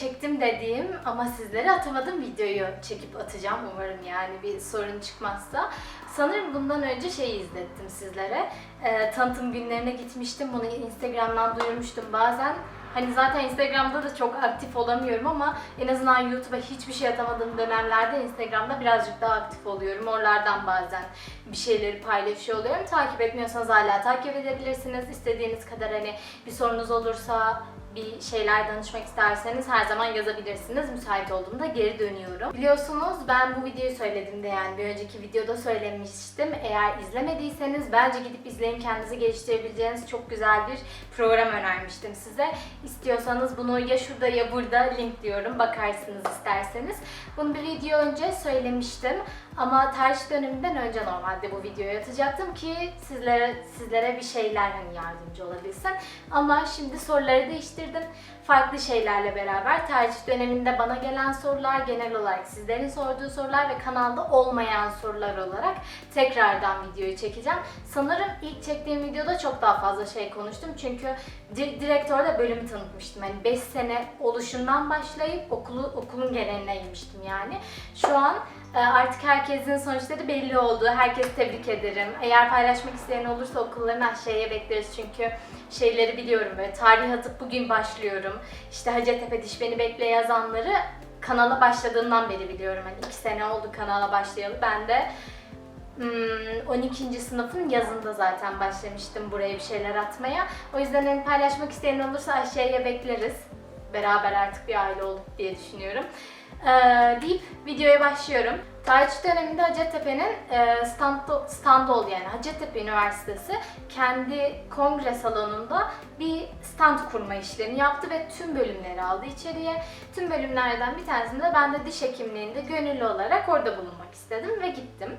çektim dediğim ama sizlere atamadım videoyu çekip atacağım. Umarım yani bir sorun çıkmazsa. Sanırım bundan önce şeyi izlettim sizlere. Ee, tanıtım günlerine gitmiştim. Bunu Instagram'dan duyurmuştum bazen. Hani zaten Instagram'da da çok aktif olamıyorum ama en azından YouTube'a hiçbir şey atamadığım dönemlerde Instagram'da birazcık daha aktif oluyorum. Oralardan bazen bir şeyleri paylaşıyor oluyorum. Takip etmiyorsanız hala takip edebilirsiniz. İstediğiniz kadar hani bir sorunuz olursa bir şeyler danışmak isterseniz her zaman yazabilirsiniz. Müsait olduğumda geri dönüyorum. Biliyorsunuz ben bu videoyu söylediğimde yani bir önceki videoda söylemiştim. Eğer izlemediyseniz bence gidip izleyin kendinizi geliştirebileceğiniz çok güzel bir program önermiştim size. İstiyorsanız bunu ya şurada ya burada linkliyorum. Bakarsınız isterseniz. Bunu bir video önce söylemiştim. Ama tercih döneminden önce normalde bu videoyu atacaktım ki sizlere sizlere bir şeyler hani yardımcı olabilsin. Ama şimdi soruları değiştirdim. Farklı şeylerle beraber tercih döneminde bana gelen sorular, genel olarak sizlerin sorduğu sorular ve kanalda olmayan sorular olarak tekrardan videoyu çekeceğim. Sanırım ilk çektiğim videoda çok daha fazla şey konuştum. Çünkü di- direkt orada bölümü tanıtmıştım. Hani 5 sene oluşundan başlayıp okulu okulun geneline inmiştim yani. Şu an Artık herkesin sonuçları belli oldu. Herkesi tebrik ederim. Eğer paylaşmak isteyen olursa okullarını aşağıya bekleriz çünkü şeyleri biliyorum böyle tarih atıp bugün başlıyorum. İşte Hacettepe Diş Beni Bekle yazanları kanala başladığından beri biliyorum. Hani iki sene oldu kanala başlayalı. Ben de hmm, 12. sınıfın yazında zaten başlamıştım buraya bir şeyler atmaya. O yüzden hani paylaşmak isteyen olursa aşağıya bekleriz. Beraber artık bir aile olduk diye düşünüyorum. Ee, deyip videoya başlıyorum. Tarih döneminde Hacettepe'nin e, standı, standı yani Hacettepe Üniversitesi kendi kongre salonunda bir stand kurma işlemi yaptı ve tüm bölümleri aldı içeriye. Tüm bölümlerden bir tanesinde ben de diş hekimliğinde gönüllü olarak orada bulunmak istedim ve gittim.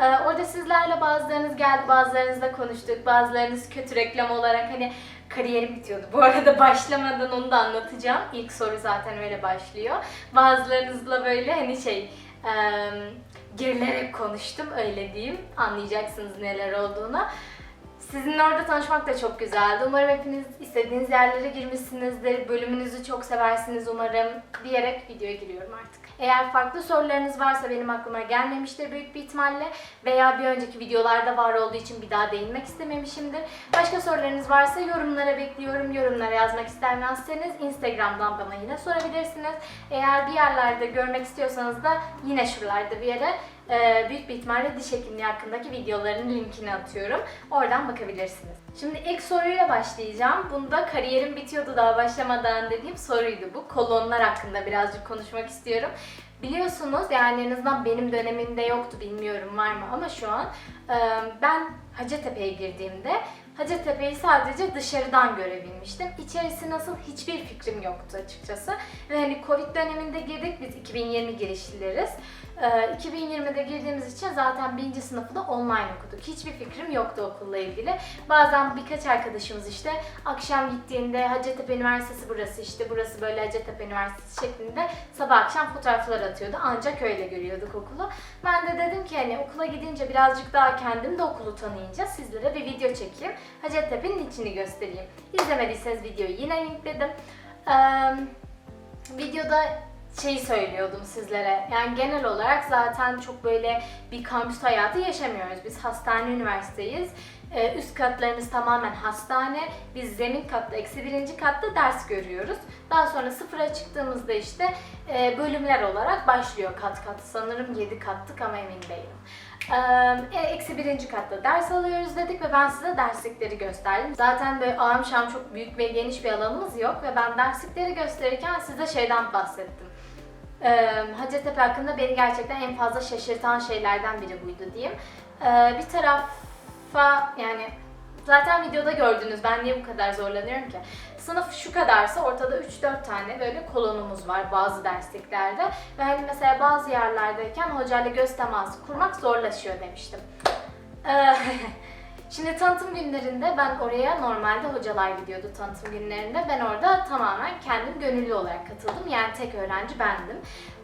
Ee, orada sizlerle bazılarınız geldi, bazılarınızla konuştuk, bazılarınız kötü reklam olarak hani kariyerim bitiyordu. Bu arada başlamadan onu da anlatacağım. İlk soru zaten öyle başlıyor. Bazılarınızla böyle hani şey e, gerilerek konuştum öyle diyeyim. Anlayacaksınız neler olduğunu. Sizinle orada tanışmak da çok güzeldi. Umarım hepiniz istediğiniz yerlere girmişsinizdir. Bölümünüzü çok seversiniz umarım diyerek videoya giriyorum artık. Eğer farklı sorularınız varsa benim aklıma gelmemiştir büyük bir ihtimalle veya bir önceki videolarda var olduğu için bir daha değinmek istememişimdir. Başka sorularınız varsa yorumlara bekliyorum. Yorumlara yazmak istemezseniz Instagram'dan bana yine sorabilirsiniz. Eğer bir yerlerde görmek istiyorsanız da yine şuralarda bir yere büyük bir ihtimalle diş hekimliği hakkındaki videoların linkini atıyorum. Oradan bakabilirsiniz. Şimdi ilk soruyla başlayacağım. Bunda kariyerim bitiyordu daha başlamadan dediğim soruydu bu. Kolonlar hakkında birazcık konuşmak istiyorum. Biliyorsunuz yani en azından benim dönemimde yoktu bilmiyorum var mı ama şu an e, ben Hacettepe'ye girdiğimde Hacettepe'yi sadece dışarıdan görebilmiştim. İçerisi nasıl hiçbir fikrim yoktu açıkçası. Ve hani Covid döneminde girdik biz 2020 girişlileriz. Ee, 2020'de girdiğimiz için zaten birinci sınıfı da online okuduk. Hiçbir fikrim yoktu okulla ilgili. Bazen birkaç arkadaşımız işte akşam gittiğinde Hacettepe Üniversitesi burası işte burası böyle Hacettepe Üniversitesi şeklinde sabah akşam fotoğraflar atıyordu. Ancak öyle görüyorduk okulu. Ben de dedim ki hani okula gidince birazcık daha kendim de okulu tanıyınca sizlere bir video çekeyim. Hacettepe'nin içini göstereyim. İzlemediyseniz videoyu yine linkledim. Ee, videoda şeyi söylüyordum sizlere. Yani genel olarak zaten çok böyle bir kampüs hayatı yaşamıyoruz. Biz hastane üniversiteyiz. Ee, üst katlarımız tamamen hastane. Biz zemin katta, eksi birinci katta ders görüyoruz. Daha sonra sıfıra çıktığımızda işte e, bölümler olarak başlıyor kat kat. Sanırım 7 kattık ama emin değilim. Ee, eksi birinci katta ders alıyoruz dedik ve ben size derslikleri gösterdim. Zaten böyle ağım şam çok büyük ve geniş bir alanımız yok ve ben derslikleri gösterirken size şeyden bahsettim. Ee, Hacettepe hakkında beni gerçekten en fazla şaşırtan şeylerden biri buydu diyeyim. Ee, bir tarafa yani zaten videoda gördünüz ben niye bu kadar zorlanıyorum ki. Sınıf şu kadarsa ortada 3-4 tane böyle kolonumuz var bazı dersliklerde. Ve hani mesela bazı yerlerdeyken hocayla göz teması kurmak zorlaşıyor demiştim. Ee, Şimdi tanıtım günlerinde ben oraya normalde hocalar gidiyordu tanıtım günlerinde. Ben orada tamamen kendim gönüllü olarak katıldım. Yani tek öğrenci bendim.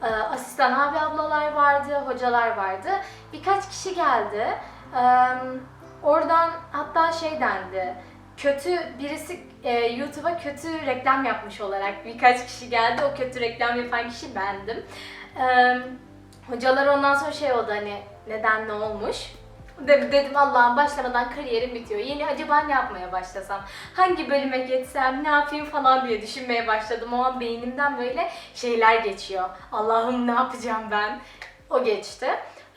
Ee, asistan abi ablalar vardı, hocalar vardı. Birkaç kişi geldi. Ee, oradan hatta şey dendi. kötü birisi e, YouTube'a kötü reklam yapmış olarak birkaç kişi geldi. O kötü reklam yapan kişi bendim. E, hocalar ondan sonra şey oldu hani neden ne olmuş? De- Dedim Allah'ım başlamadan kariyerim bitiyor. Yeni acaba ne yapmaya başlasam? Hangi bölüme geçsem, ne yapayım falan diye düşünmeye başladım. O an beynimden böyle şeyler geçiyor. Allah'ım ne yapacağım ben? O geçti.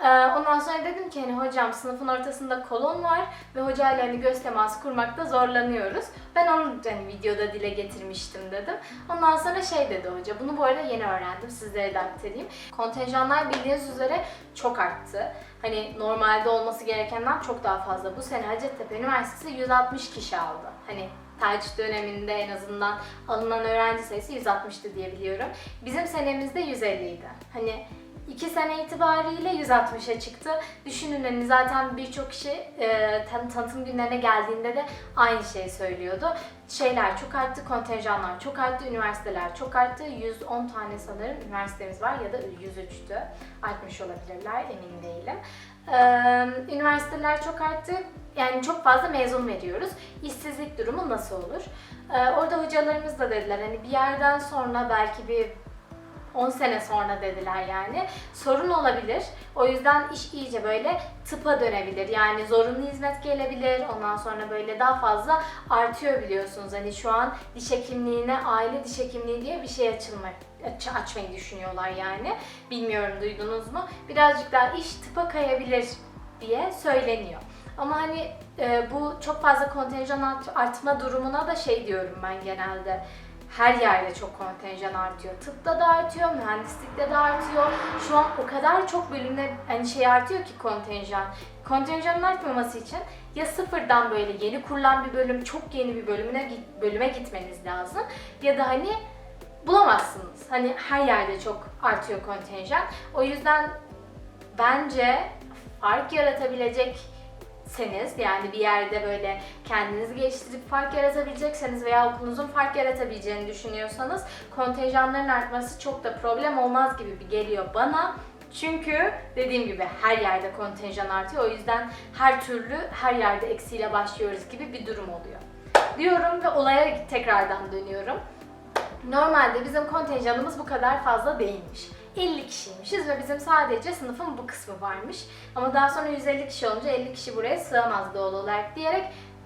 Ee, Ondan sonra dedim ki hani hocam sınıfın ortasında kolon var ve hocayla hani göz teması kurmakta zorlanıyoruz. Ben onu hani videoda dile getirmiştim dedim. Ondan sonra şey dedi hoca, bunu bu arada yeni öğrendim, sizlere de aktarayım. Kontenjanlar bildiğiniz üzere çok arttı. Hani normalde olması gerekenden çok daha fazla. Bu sene Hacettepe Üniversitesi 160 kişi aldı. Hani tercih döneminde en azından alınan öğrenci sayısı 160'tı diye biliyorum. Bizim senemizde 150 idi. Hani 2 sene itibariyle 160'a çıktı. Düşünün hani zaten birçok kişi e, tan- tanıtım günlerine geldiğinde de aynı şeyi söylüyordu. Şeyler çok arttı, kontenjanlar çok arttı, üniversiteler çok arttı. 110 tane sanırım üniversitemiz var ya da 103'tü. Artmış olabilirler, emin değilim. Ee, üniversiteler çok arttı. Yani çok fazla mezun veriyoruz. İşsizlik durumu nasıl olur? Ee, orada hocalarımız da dediler hani bir yerden sonra belki bir 10 sene sonra dediler yani. Sorun olabilir. O yüzden iş iyice böyle tıpa dönebilir. Yani zorunlu hizmet gelebilir. Ondan sonra böyle daha fazla artıyor biliyorsunuz. Hani şu an diş hekimliğine aile diş hekimliği diye bir şey açılmak aç- açmayı düşünüyorlar yani. Bilmiyorum duydunuz mu? Birazcık daha iş tıpa kayabilir diye söyleniyor. Ama hani e, bu çok fazla kontenjan art- artma durumuna da şey diyorum ben genelde her yerde çok kontenjan artıyor. Tıpta da artıyor, mühendislikte de artıyor. Şu an o kadar çok bölümde hani şey artıyor ki kontenjan. Kontenjanın artmaması için ya sıfırdan böyle yeni kurulan bir bölüm, çok yeni bir bölümüne bölüme gitmeniz lazım. Ya da hani bulamazsınız. Hani her yerde çok artıyor kontenjan. O yüzden bence fark yaratabilecek seniz yani bir yerde böyle kendinizi geliştirip fark yaratabilecekseniz veya okulunuzun fark yaratabileceğini düşünüyorsanız kontenjanların artması çok da problem olmaz gibi bir geliyor bana. Çünkü dediğim gibi her yerde kontenjan artıyor. O yüzden her türlü her yerde eksiyle başlıyoruz gibi bir durum oluyor. Diyorum ve olaya tekrardan dönüyorum. Normalde bizim kontenjanımız bu kadar fazla değilmiş. 50 kişiymişiz ve bizim sadece sınıfın bu kısmı varmış. Ama daha sonra 150 kişi olunca 50 kişi buraya sığamaz doğal olarak diyerek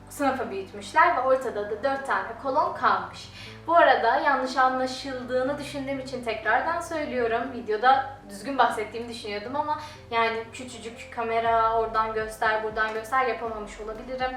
sınıfı büyütmüşler ve ortada da 4 tane kolon kalmış. Bu arada yanlış anlaşıldığını düşündüğüm için tekrardan söylüyorum. Videoda düzgün bahsettiğimi düşünüyordum ama yani küçücük kamera oradan göster buradan göster yapamamış olabilirim.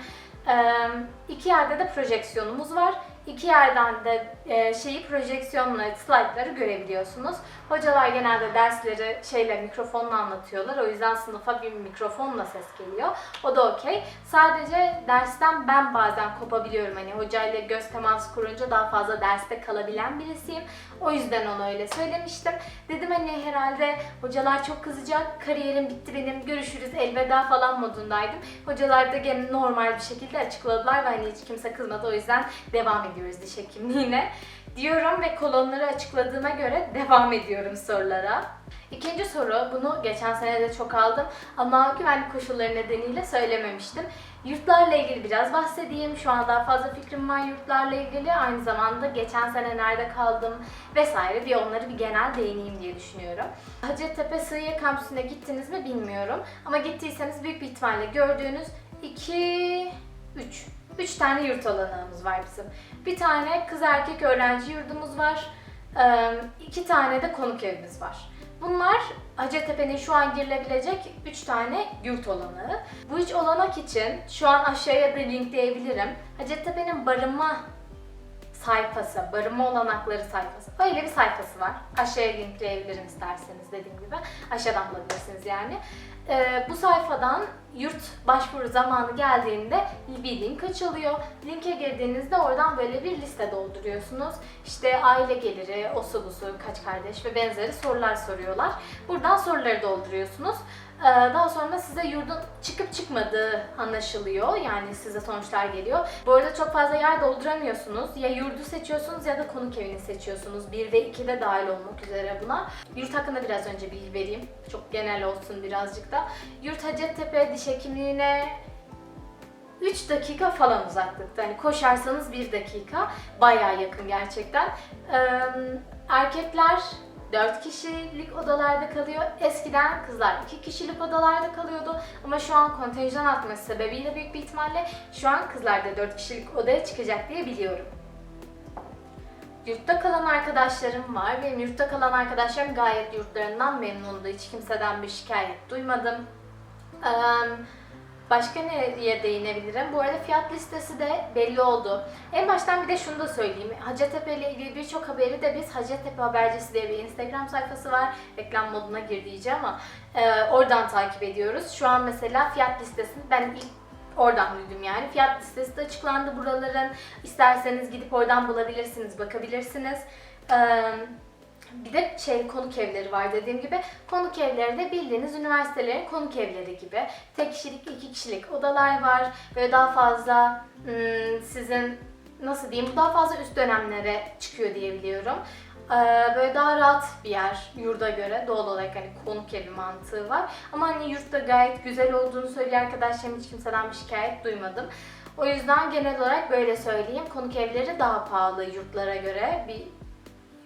Ee, iki yerde de projeksiyonumuz var. İki yerden de e, şeyi projeksiyonla slaytları görebiliyorsunuz. Hocalar genelde dersleri şeyle mikrofonla anlatıyorlar. O yüzden sınıfa bir mikrofonla ses geliyor. O da okey. Sadece dersten ben bazen kopabiliyorum. Hani hocayla göz teması kurunca daha fazla derste kalabilen birisiyim. O yüzden onu öyle söylemiştim. Dedim hani herhalde hocalar çok kızacak. Kariyerim bitti benim. Görüşürüz elveda falan modundaydım. Hocalar da gene normal bir şekilde açıkladılar ve hani hiç kimse kızmadı. O yüzden devam ediyoruz diş hekimliğine diyorum ve kolonları açıkladığıma göre devam ediyorum sorulara. İkinci soru, bunu geçen sene de çok aldım ama güvenlik koşulları nedeniyle söylememiştim. Yurtlarla ilgili biraz bahsedeyim. Şu an daha fazla fikrim var yurtlarla ilgili. Aynı zamanda geçen sene nerede kaldım vesaire bir onları bir genel değineyim diye düşünüyorum. Hacettepe Sığıya Kampüsü'ne gittiniz mi bilmiyorum. Ama gittiyseniz büyük bir ihtimalle gördüğünüz 2, 3, 3 tane yurt alanımız var bizim. Bir tane kız erkek öğrenci yurdumuz var. İki tane de konuk evimiz var. Bunlar Hacettepe'nin şu an girilebilecek 3 tane yurt olanağı. Bu üç olanak için şu an aşağıya da linkleyebilirim. Hacettepe'nin barınma sayfası, barınma olanakları sayfası. Öyle bir sayfası var. Aşağıya linkleyebilirim isterseniz dediğim gibi. Aşağıdan bulabilirsiniz yani. Ee, bu sayfadan yurt başvuru zamanı geldiğinde bir link açılıyor. Linke girdiğinizde oradan böyle bir liste dolduruyorsunuz. İşte aile geliri, osu busu, kaç kardeş ve benzeri sorular soruyorlar. Buradan soruları dolduruyorsunuz. Ee, Daha sonra size yurdun çıkıp çıkmadığı anlaşılıyor. Yani size sonuçlar geliyor. Bu arada çok fazla yer dolduramıyorsunuz. Ya yurdu seçiyorsunuz ya da konuk evini seçiyorsunuz. 1 ve 2 de dahil olmak üzere buna. Yurt hakkında biraz önce bilgi vereyim. Çok genel olsun birazcık da. Yurt Hacettepe Diş Hekimliği'ne 3 dakika falan uzaklıkta. Hani koşarsanız 1 dakika. Bayağı yakın gerçekten. Ee, erkekler 4 kişilik odalarda kalıyor. Eskiden kızlar 2 kişilik odalarda kalıyordu. Ama şu an kontenjan artması sebebiyle büyük bir ihtimalle şu an kızlar da 4 kişilik odaya çıkacak diye biliyorum. Yurtta kalan arkadaşlarım var. Benim yurtta kalan arkadaşlarım gayet yurtlarından memnundu. Hiç kimseden bir şikayet duymadım. Eee, Başka nereye değinebilirim? Bu arada fiyat listesi de belli oldu. En baştan bir de şunu da söyleyeyim. Hacettepe ile ilgili birçok haberi de biz Hacettepe Habercisi diye bir Instagram sayfası var. Reklam moduna gir ama e, oradan takip ediyoruz. Şu an mesela fiyat listesini ben ilk oradan duydum yani. Fiyat listesi de açıklandı buraların. İsterseniz gidip oradan bulabilirsiniz, bakabilirsiniz. Eee bir de şey konuk evleri var dediğim gibi. Konuk evleri de bildiğiniz üniversitelerin konuk evleri gibi. Tek kişilik, iki kişilik odalar var. Böyle daha fazla hmm, sizin nasıl diyeyim daha fazla üst dönemlere çıkıyor diye biliyorum. Ee, Böyle daha rahat bir yer yurda göre doğal olarak hani konuk evi mantığı var. Ama hani yurtta gayet güzel olduğunu söylüyor arkadaşlarım hiç kimseden bir şikayet duymadım. O yüzden genel olarak böyle söyleyeyim. Konuk evleri daha pahalı yurtlara göre. Bir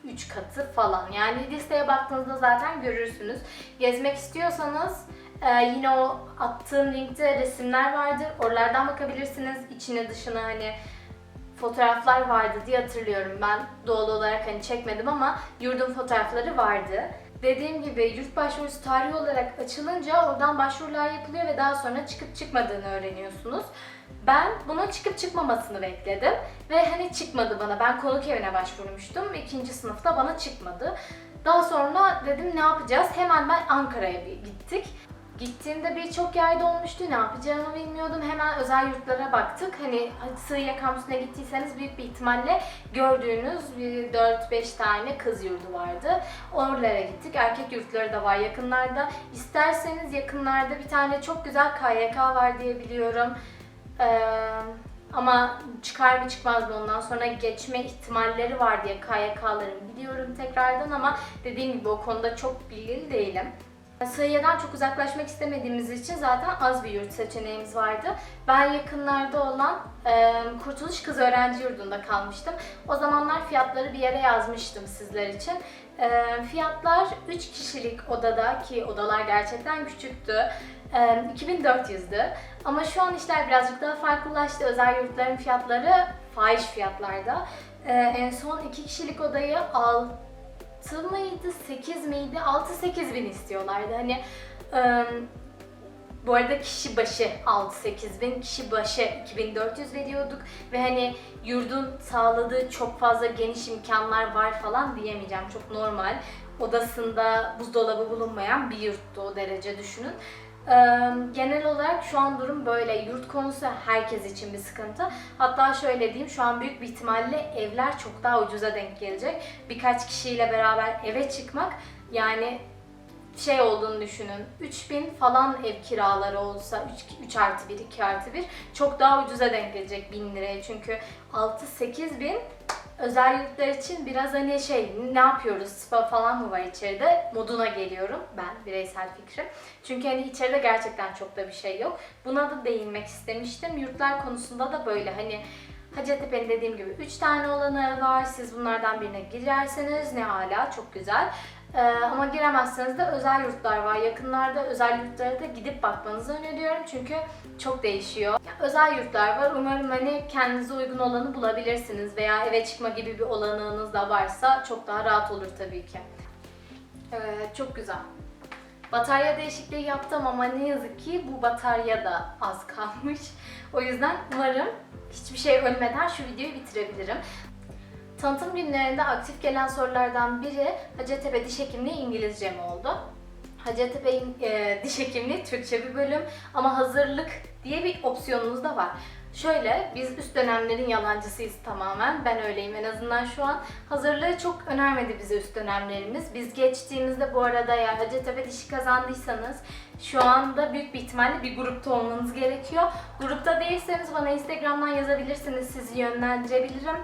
3 katı falan. Yani listeye baktığınızda zaten görürsünüz. Gezmek istiyorsanız e, yine o attığım linkte resimler vardır. Oralardan bakabilirsiniz. İçine dışına hani fotoğraflar vardı diye hatırlıyorum. Ben doğal olarak hani çekmedim ama yurdun fotoğrafları vardı. Dediğim gibi yurt başvurusu tarihi olarak açılınca oradan başvurular yapılıyor ve daha sonra çıkıp çıkmadığını öğreniyorsunuz. Ben bunun çıkıp çıkmamasını bekledim ve hani çıkmadı bana. Ben konuk evine başvurmuştum. İkinci sınıfta bana çıkmadı. Daha sonra dedim ne yapacağız? Hemen ben Ankara'ya gittik. Gittiğimde birçok yerde olmuştu. Ne yapacağımı bilmiyordum. Hemen özel yurtlara baktık. Hani Sığıya kampüsüne gittiyseniz büyük bir ihtimalle gördüğünüz bir 4-5 tane kız yurdu vardı. Oralara gittik. Erkek yurtları da var yakınlarda. İsterseniz yakınlarda bir tane çok güzel KYK var diye biliyorum. Ee, ama çıkar mı çıkmaz mı ondan sonra geçme ihtimalleri var diye KYK'ların biliyorum tekrardan ama dediğim gibi o konuda çok bilgili değilim. Sayıyadan çok uzaklaşmak istemediğimiz için zaten az bir yurt seçeneğimiz vardı. Ben yakınlarda olan e, Kurtuluş Kız Öğrenci Yurdu'nda kalmıştım. O zamanlar fiyatları bir yere yazmıştım sizler için. E, fiyatlar 3 kişilik odada ki odalar gerçekten küçüktü. E, 2400'dü. Ama şu an işler birazcık daha farklılaştı. Özel yurtların fiyatları fahiş fiyatlarda. E, en son 2 kişilik odayı al 6 mıydı, 8 miydi? 6-8 bin istiyorlardı. Hani ıı, bu arada kişi başı 6-8 bin, kişi başı 2400 veriyorduk ve hani yurdun sağladığı çok fazla geniş imkanlar var falan diyemeyeceğim. Çok normal. Odasında buzdolabı bulunmayan bir yurttu o derece düşünün. Genel olarak şu an durum böyle. Yurt konusu herkes için bir sıkıntı. Hatta şöyle diyeyim, şu an büyük bir ihtimalle evler çok daha ucuza denk gelecek. Birkaç kişiyle beraber eve çıkmak yani şey olduğunu düşünün. 3000 falan ev kiraları olsa 3, 3 artı 1, 2 artı 1 çok daha ucuza denk gelecek 1000 liraya. Çünkü 6-8 bin özel yurtlar için biraz hani şey ne yapıyoruz spa falan mı var içeride moduna geliyorum ben bireysel fikrim. Çünkü hani içeride gerçekten çok da bir şey yok. Buna da değinmek istemiştim. Yurtlar konusunda da böyle hani Hacettepe'nin dediğim gibi 3 tane olanağı var. Siz bunlardan birine girerseniz ne hala çok güzel. Ee, ama giremezseniz de özel yurtlar var. Yakınlarda özel yurtlara da gidip bakmanızı öneriyorum. Çünkü çok değişiyor. Özel yurtlar var. Umarım hani kendinize uygun olanı bulabilirsiniz. Veya eve çıkma gibi bir olanağınız da varsa çok daha rahat olur tabii ki. Evet, çok güzel. Batarya değişikliği yaptım ama ne yazık ki bu batarya da az kalmış. O yüzden umarım hiçbir şey ölmeden şu videoyu bitirebilirim. Tanıtım günlerinde aktif gelen sorulardan biri Hacettepe Diş Hekimliği İngilizce mi oldu? Hacettepe e, Diş Hekimliği Türkçe bir bölüm ama hazırlık diye bir opsiyonumuz da var. Şöyle, biz üst dönemlerin yalancısıyız tamamen. Ben öyleyim en azından şu an. Hazırlığı çok önermedi bize üst dönemlerimiz. Biz geçtiğimizde bu arada eğer Hacettepe dişi kazandıysanız şu anda büyük bir ihtimalle bir grupta olmanız gerekiyor. Grupta değilseniz bana Instagram'dan yazabilirsiniz, sizi yönlendirebilirim.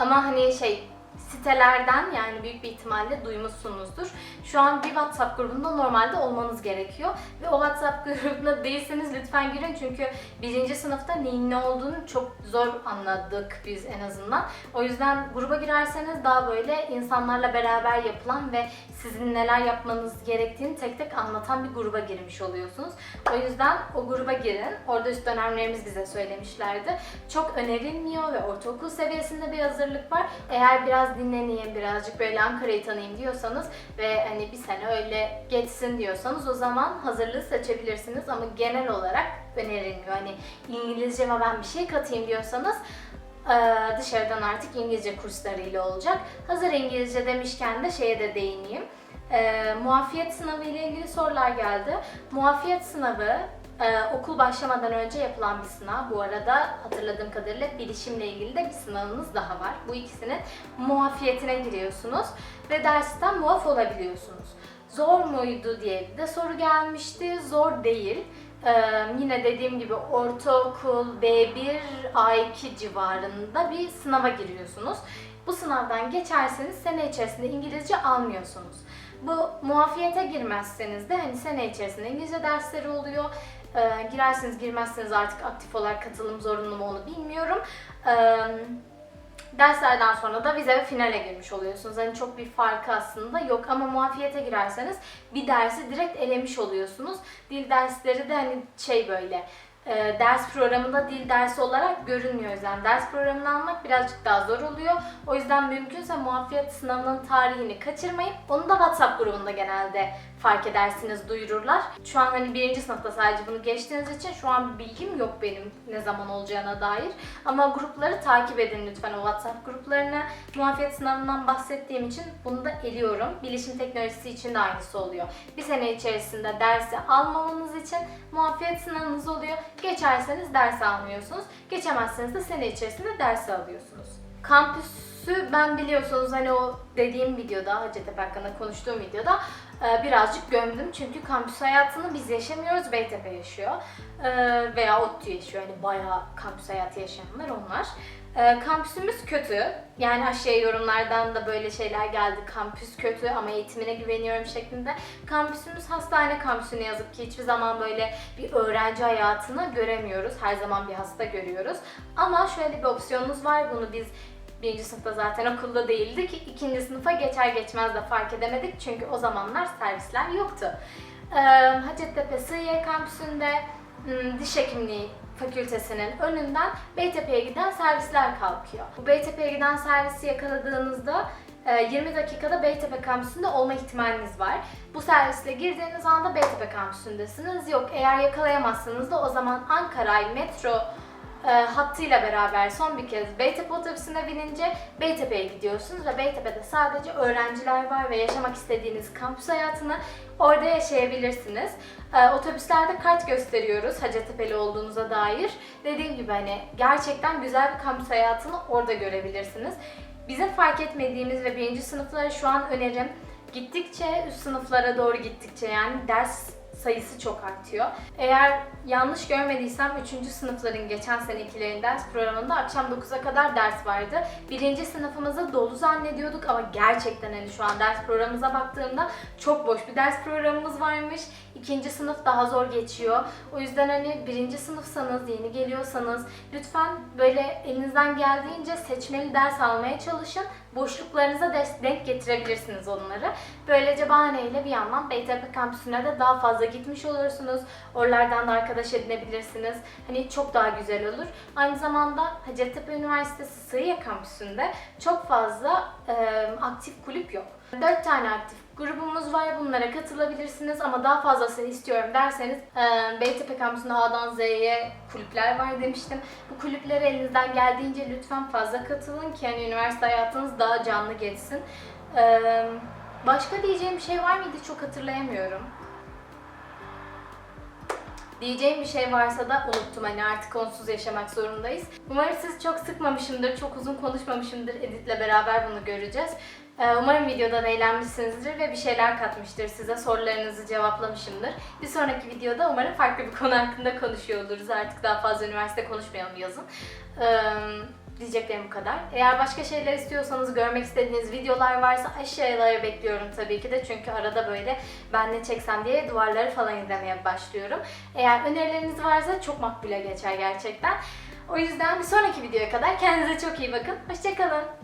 Ama hani şey sitelerden yani büyük bir ihtimalle duymuşsunuzdur. Şu an bir WhatsApp grubunda normalde olmanız gerekiyor. Ve o WhatsApp grubunda değilseniz lütfen girin çünkü birinci sınıfta neyin ne olduğunu çok zor anladık biz en azından. O yüzden gruba girerseniz daha böyle insanlarla beraber yapılan ve sizin neler yapmanız gerektiğini tek tek anlatan bir gruba girmiş oluyorsunuz. O yüzden o gruba girin. Orada üst dönemlerimiz bize söylemişlerdi. Çok önerilmiyor ve ortaokul seviyesinde bir hazırlık var. Eğer biraz dinleneyim, birazcık böyle Ankara'yı tanıyayım diyorsanız ve hani bir sene öyle geçsin diyorsanız o zaman hazırlığı seçebilirsiniz ama genel olarak önerilmiyor. Hani İngilizceme ben bir şey katayım diyorsanız eee, dışarıdan artık İngilizce kurslarıyla olacak. Hazır İngilizce demişken de şeye de değineyim. Eee muafiyet sınavı ile ilgili sorular geldi. Muafiyet sınavı ee, okul başlamadan önce yapılan bir sınav. Bu arada hatırladığım kadarıyla bilişimle ilgili de bir sınavınız daha var. Bu ikisinin muafiyetine giriyorsunuz ve dersten muaf olabiliyorsunuz. Zor muydu diye de soru gelmişti. Zor değil. Ee, yine dediğim gibi ortaokul B1 A2 civarında bir sınava giriyorsunuz. Bu sınavdan geçerseniz sene içerisinde İngilizce almıyorsunuz. Bu muafiyete girmezseniz de hani sene içerisinde İngilizce dersleri oluyor. Ee, girerseniz girmezseniz artık aktif olarak katılım zorunlu mu onu bilmiyorum. Ee, derslerden sonra da vize ve finale girmiş oluyorsunuz. Hani çok bir farkı aslında yok ama muafiyete girerseniz bir dersi direkt elemiş oluyorsunuz. Dil dersleri de hani şey böyle e, ders programında dil dersi olarak görünmüyor. Yüzden ders programını almak birazcık daha zor oluyor. O yüzden mümkünse muafiyet sınavının tarihini kaçırmayın. Onu da WhatsApp grubunda genelde fark edersiniz, duyururlar. Şu an hani birinci sınıfta sadece bunu geçtiğiniz için şu an bilgim yok benim ne zaman olacağına dair. Ama grupları takip edin lütfen o WhatsApp gruplarını. Muafiyet sınavından bahsettiğim için bunu da eliyorum. Bilişim teknolojisi için de aynısı oluyor. Bir sene içerisinde dersi almamanız için muafiyet sınavınız oluyor. Geçerseniz ders almıyorsunuz. Geçemezseniz de sene içerisinde dersi alıyorsunuz. Kampüsü ben biliyorsunuz hani o dediğim videoda, Hacettepe hakkında konuştuğum videoda birazcık gömdüm. Çünkü kampüs hayatını biz yaşamıyoruz, Beytepe yaşıyor. E, Veya ODTÜ yaşıyor. Hani bayağı kampüs hayatı yaşayanlar onlar. E, Kampüsümüz kötü. Yani aşağıya yorumlardan da böyle şeyler geldi. Kampüs kötü ama eğitimine güveniyorum şeklinde. Kampüsümüz hastane kampüsü ne yazık ki hiçbir zaman böyle bir öğrenci hayatını göremiyoruz. Her zaman bir hasta görüyoruz. Ama şöyle bir opsiyonumuz var. Bunu biz birinci sınıfta zaten okulda değildik. İkinci sınıfa geçer geçmez de fark edemedik. Çünkü o zamanlar servisler yoktu. Ee, Hacettepe Sığıye kampüsünde hmm, diş hekimliği fakültesinin önünden Beytepe'ye giden servisler kalkıyor. Bu Beytepe'ye giden servisi yakaladığınızda e, 20 dakikada Beytepe kampüsünde olma ihtimaliniz var. Bu servisle girdiğiniz anda Beytepe kampüsündesiniz. Yok eğer yakalayamazsanız da o zaman Ankara metro e, hattıyla beraber son bir kez Beytepe otobüsüne binince Beytepe'ye gidiyorsunuz ve Beytepe'de sadece öğrenciler var ve yaşamak istediğiniz kampüs hayatını orada yaşayabilirsiniz. E, otobüslerde kart gösteriyoruz Hacettepe'li olduğunuza dair. Dediğim gibi hani gerçekten güzel bir kampüs hayatını orada görebilirsiniz. Bizim fark etmediğimiz ve birinci sınıflara şu an önerim gittikçe üst sınıflara doğru gittikçe yani ders sayısı çok artıyor. Eğer yanlış görmediysem 3. sınıfların geçen senekilerin ders programında akşam 9'a kadar ders vardı. Birinci sınıfımızı dolu zannediyorduk ama gerçekten hani şu an ders programımıza baktığımda çok boş bir ders programımız varmış. İkinci sınıf daha zor geçiyor. O yüzden hani birinci sınıfsanız, yeni geliyorsanız lütfen böyle elinizden geldiğince seçmeli ders almaya çalışın. Boşluklarınıza de- denk getirebilirsiniz onları. Böylece bahaneyle bir yandan Beytepe kampüsüne de daha fazla gitmiş olursunuz. Oralardan da arkadaş edinebilirsiniz. Hani çok daha güzel olur. Aynı zamanda Hacettepe Üniversitesi Sığıya kampüsünde çok fazla e, aktif kulüp yok. 4 tane aktif grubumuz var. Bunlara katılabilirsiniz ama daha fazlasını istiyorum derseniz e, Beytepe kampüsünde A'dan Z'ye kulüpler var demiştim. Bu kulüplere elinizden geldiğince lütfen fazla katılın ki hani üniversite hayatınız daha canlı geçsin. E, başka diyeceğim bir şey var mıydı çok hatırlayamıyorum. Diyeceğim bir şey varsa da unuttum hani artık onsuz yaşamak zorundayız. Umarım sizi çok sıkmamışımdır, çok uzun konuşmamışımdır. Edit'le beraber bunu göreceğiz. Ee, Umarım videodan eğlenmişsinizdir ve bir şeyler katmıştır size. Sorularınızı cevaplamışımdır. Bir sonraki videoda umarım farklı bir konu hakkında konuşuyor oluruz. Artık daha fazla üniversite konuşmayalım yazın. Ee, Diyeceklerim bu kadar. Eğer başka şeyler istiyorsanız, görmek istediğiniz videolar varsa aşağıya bekliyorum tabii ki de. Çünkü arada böyle ben ne çeksem diye duvarları falan izlemeye başlıyorum. Eğer önerileriniz varsa çok makbule geçer gerçekten. O yüzden bir sonraki videoya kadar kendinize çok iyi bakın. Hoşçakalın.